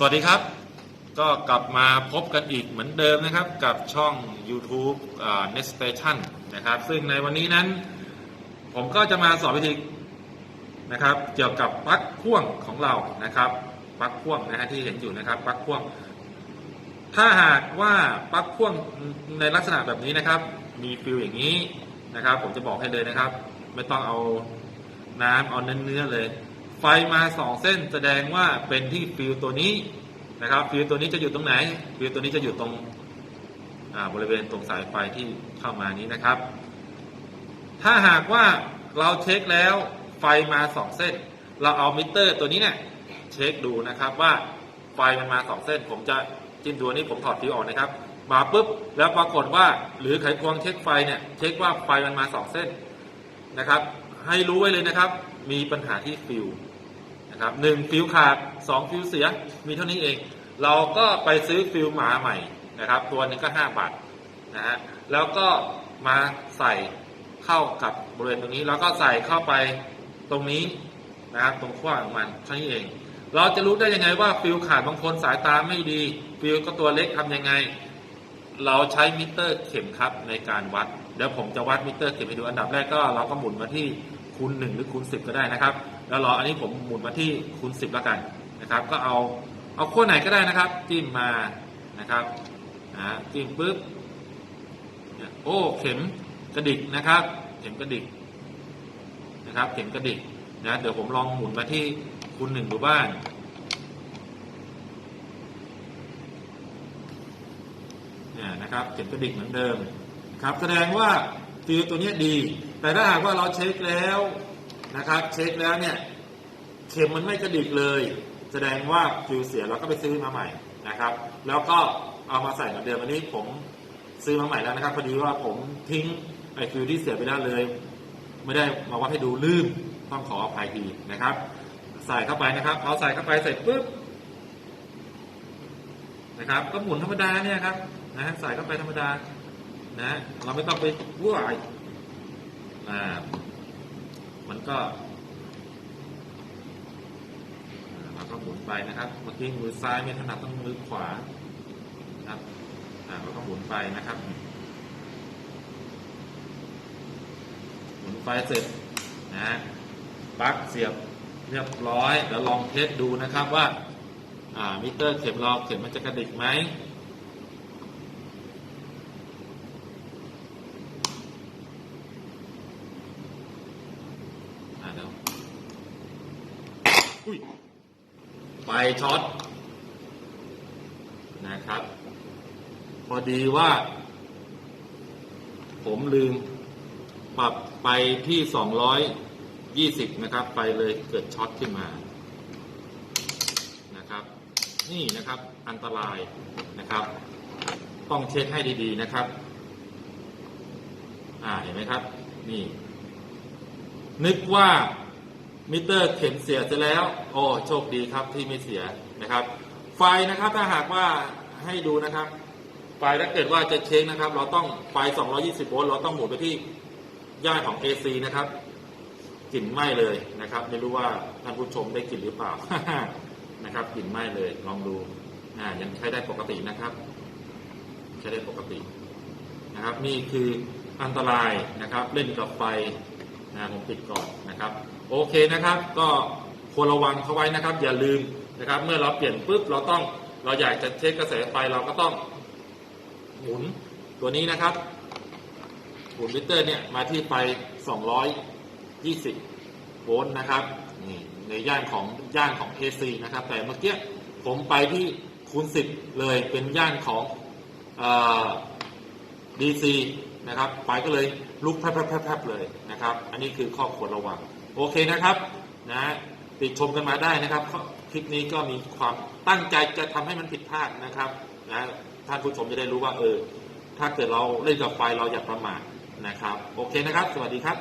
สวัสดีครับ ก็กลับมาพบกันอีกเหมือนเดิมนะครับ กับช่อง YouTube Next Station นะครับ ซึ่งในวันนี้นั้น ผมก็จะมาสอนวิธีนะครับ เกี่ยวกับปลั๊กพ่วงของเรานะครับปลั๊กพ่วงนะฮะที่เห็นอยู่นะครับปลั๊กพ่วง ถ้าหากว่าปลั๊กพ่วงในลักษณะแบบนี้นะครับ มีฟิลอย่างนี้นะครับ ผมจะบอกให้เลยนะครับ ไม่ต้องเอาน้ำเอาเนื้อเลย ไฟมาสองเส้นแสดงว่าเป็นที่ฟิลตัวนี้นะครับ ฟิลตัวนี้จะอยู่ตรงไหน ฟิลตัวนี้จะอยู่ตรงบริเวณตรงสายไฟที่เข้ามานี้นะครับ ถ้าหากว่าเราเช็คแล้วไฟมาสองเส้น เราเอามิเตอร์ตัวนี้เนี่ยเช็คดูนะครับว่าไฟมันมาสองเส้น ผมจะจิ้มตัวนี้ผมถอดฟิวออกนะครับ มาปุ๊บแล้วปรากฏว่าหรือไขควงเช็คไฟเนี่ยเช็คว่าไฟมันมาสองเส้นนะครับ ให้รู้ไว้เลยนะครับ มีปัญหาที่ฟิว นะครับหนึ่งฟิวขาดสองฟิวเสียมีเท่านี้เอง เราก็ไปซื้อฟิวหมาใหม่นะครับ ตัวหนึงก็ห้าบาทนะฮะแล้วก็มาใส่เข้ากับบริเวณตรงนี้ แล้วก็ใส่เข้าไปตรงนี้นะครับตรงขั้วของมันเท่านี้เอง เราจะรู้ได้ยังไงว่าฟิวขาดบางคนสายตาไม่ดี ฟิวก็ตัวเล็กทำยังไง เราใช้มิเตอร์เข็มครับในการวัดเดี๋ยวผมจะวัดมิเตอร์เข็มให้ดูอันดับแรกก็เราก็หมุนมาที่คูณหนึ่งหรือคูณสิบก็ได้นะครับ แล้วรออันนี้ผมหมุนมาที่คูณสิบแล้วกันนะครับ ก็เอาเอาขั้วไหนก็ได้นะครับ จิ้มมานะครับอ่าจิ้มปุ๊บโอ้เข็มกระดิกนะครับ เข็มกระดิกนะครับ เข็มกระดิกนะเดี๋ยวผมลองหมุนมาที่คูณหนึ่งดูบ้างเนี่ยนะครับเข็มกระดิกเหมือนเดิมครับแสดงว่าฟิลตัวนี้ดี แต่ถ้าหากว่าเราเช็คแล้ว นะครับ เช็คแล้วเนี่ยเข็มมันไม่กระดิกเลย แสดงว่าฟิลเสียเราก็ไปซื้อมาใหม่นะครับ แล้วก็เอามาใส่เหมือนเดิมอันนี้ผมซื้อมาใหม่แล้วนะครับพอดีว่าผมทิ้งไอ้ฟิลที่เสียไปได้เลย ไม่ได้มาวัดให้ดูลืมต้องขออภัยทีนะครับ ใส่เข้าไปนะครับเอาใส่เข้าไปเสร็จปุ๊บนะครับ ก็หมุนธรรมดาเนี่ยครับนะใส่เข้าไปธรรมดานะเราไม่ต้องไปวุ่นวายอ่า มันก็เราก็หมุนไปนะครับเมื่อกี้มือซ้ายไม่ถนัดต้องมือขวานะครับอ่าเราก็หมุนไปนะครับหมุนไปเสร็จนะปลั๊กเสียบเรียบร้อยแล้วลองเทสดูนะครับว่าอ่ามิเตอร์เข็มรอเข็มมันจะกระดิกไหมอ่าเดี๋ยวอุ้ย ไฟช็อตนะครับ พอดีว่า ผมลืม ปรับไปที่220นะครับ ไฟเลยเกิดช็อตขึ้นมานะครับ นี่นะครับอันตรายนะครับ ต้องเช็คให้ดีๆนะครับ อ่าเห็นไหมครับ นี่ นึกว่า มิเตอร์เข็มเสียจะแล้ว โอ้โชคดีครับที่ไม่เสียนะครับ ไฟนะครับถ้าหากว่าให้ดูนะครับ ไฟถ้าเกิดว่าจะเช็คนะครับ เราต้องไฟ 220 โวลต์เราต้องหมุนไปที่ย่านของ AC นะครับกลิ่นไหม้เลยนะครับ ไม่รู้ว่าท่านผู้ชมได้กลิ่นหรือเปล่านะครับกลิ่นไหม้เลยลองดูอ่ายังใช้ได้ปกตินะครับ ใช้ได้ปกตินะครับ นี่คืออันตรายนะครับ เล่นกับไฟนะผมปิดก่อนนะครับ โอเคนะครับ ก็ควรระวังเขาไว้นะครับ อย่าลืมนะครับ เมื่อเราเปลี่ยนปุ๊บเราต้องเราอยากจะเช็คกระแสไฟเราก็ต้องหมุนตัวนี้นะครับหมุนมิเตอร์เนี่ยมาที่ไฟ 220 โวลต์นะครับนี่ในย่านของย่านของ AC นะครับ แต่เมื่อกี้ผมไปที่คูณ 10 เลยเป็นย่านของเออ DC นะครับไฟก็เลยลุกแพรบๆเลยนะครับ อันนี้คือข้อควรระวัง โอเคนะครับนะติดชมกันมาได้นะครับ คลิปนี้ก็มีความตั้งใจจะทำให้มันผิดพลาดนะครับนะท่านผู้ชมจะได้รู้ว่าเออ ถ้าเกิดเราเล่นกับไฟเราอย่าประมาทนะครับ โอเคนะครับ สวัสดีครับ